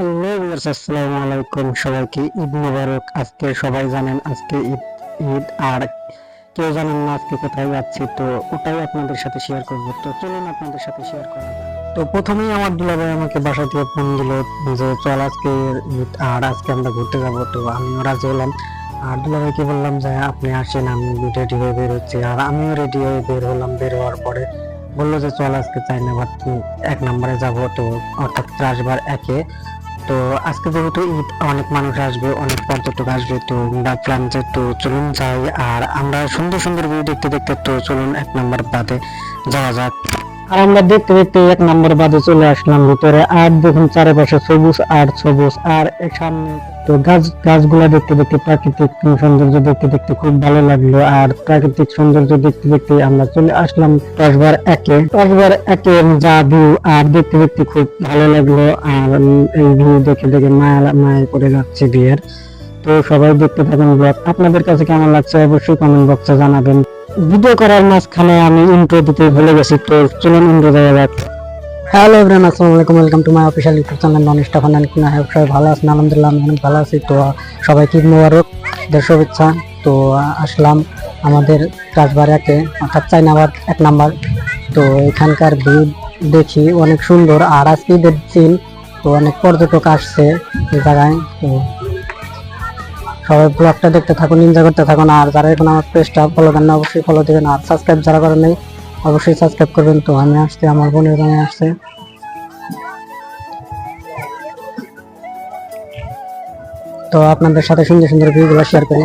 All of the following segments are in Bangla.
হ্যালো ভিউয়ার্স, আসসালামু আলাইকুম। সবাইকে ঈদ মোবারক। আজকে সবাই জানেন আজকে ঈদ ঈদ আর কেউ জানেন না আজকে কোথায় যাচ্ছি, তো ওটাই আপনাদের সাথে শেয়ার করব। তো চলুন আপনাদের সাথে শেয়ার করা তো প্রথমেই আমার দুলাভাই আমাকে বাসা থেকে ফোন দিল যে, চল আজকে ঈদ আর আজকে আমরা ঘুরতে যাব। তো আমিও রাজি হলাম। আর দুলাভাইকে বললাম যে, আপনি আসেন, আমি রেডি হয়ে বের হচ্ছি। আর আমিও রেডি হয়ে বের হলাম। বের হওয়ার পরে বলল যে, চল আজকে চাইনা বাট এক নম্বরে যাব। তো অর্থাৎ রাজবার একে তো আজকে যেহেতু ঈদ, অনেক মানুষ আসবে, অনেক পর্যটক আসবে, তো ভাবলাম যে তো চলুন যাই। আর আমরা সুন্দর সুন্দর ভিউ দেখতে দেখতে তো চলুন এক নম্বর বাদে যাওয়া যাক। আর আমরা দেখতে দেখতে এক নম্বর বাদে চলে আসলাম ভিতরে। আর দেখুন চারিপাশে সবুজ আর সবুজ, আর সামনে তো গাছ, গাছগুলা দেখতে দেখতে প্রাকৃতিক সৌন্দর্য দেখতে দেখতে খুব ভালো লাগল। আর প্রাকৃতিক সৌন্দর্য দেখতে দেখতে আমরা চলে আসলাম দশবার একে। দশবার একে যা ভিউ আর দেখতে দেখতে খুব ভালো লাগল। আর এই ভিউ দেখে দেখে মায়া মায়া করে যাচ্ছে বিয়ের। তো সবাই দেখতে থাকুন ব্লগ। আপনাদের কাছে কেমন লাগছে অবশ্যই কমেন্ট বক্সে জানাবেন। ভিডিও করার মাঝখানে আমি ইন্ট্রো দিতে ভুলে গেছি, তো চলুন ইন্ট্রো দেওয়া যাক। হ্যালো এভরিওয়ান আসসালামু আলাইকুম welcome to my official YouTube channel non and কিনা হ্যাভ সবাই ভালো আছেন? আলহামদুলিল্লাহ, আমি ভালো আছি। তো সবাইকে ঈদ মোবারক দের শুভেচ্ছা। তো আসলাম আমাদের রাজবাড়িয়াকে অর্থাৎ চাইনাবার এক নাম্বার। তো, এখানকার ভিউ দেখি অনেক সুন্দর। আর আজকে দিন, তো অনেক পর্যটক আসছে এই জায়গায়। তো সবাই ব্লগটা দেখতে থাকুন এনজয় করতে থাকুন, আর যারা এখন আমার পেজটা ফলো দেন না, অবশ্যই ফলো দেবেন, আর সাবস্ক্রাইব যারা করেন নাই, অবশ্যই সাবস্ক্রাইব করবেন। তো আমি আসছি, আমার বোনের গানে আসছে। তো আপনাদের সাথে সুন্দর সুন্দর ভিডিওগুলো শেয়ার করি।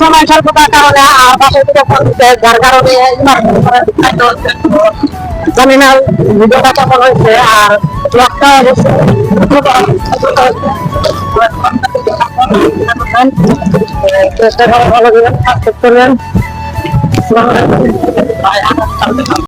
সময় স্বল্পতার কারণে আর বাসায় থেকে ফোন দিতে যার কারণে জানি না ভিডিওটা কেমন হয়েছে আর ব্লগটা চেষ্টা ভালো করবেন